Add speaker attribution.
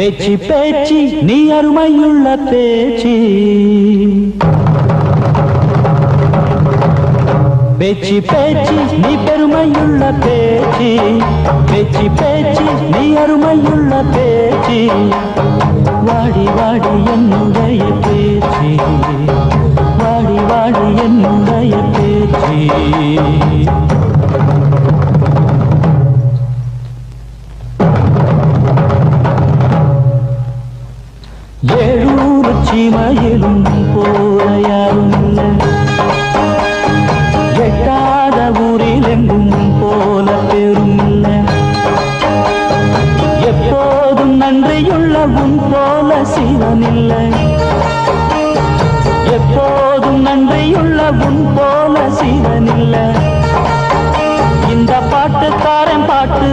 Speaker 1: பேச்சு பேச்சு நீ அருமையுள்ள பேச்சு. பேச்சு பேச்சு நீ பெருமையுள்ள பேச்சு. பேச்சு பேச்சு நீ அருமையுள்ள பேச்சு. வாடி வாடி என்னுடைய பேச்சு. வாடி வாடி என்னுடைய பேச்சு. ஏழூர் சிமையிலும் போல யாரும் எட்டாத ஊரில் எங்கும் போல பெரும் எப்போதும் நன்றியுள்ளவும் போல சிவனில்லை. எப்போதும் நன்றியுள்ளவும் போல சிவனில்லை. இந்த பாட்டுக்காரன் பாட்டு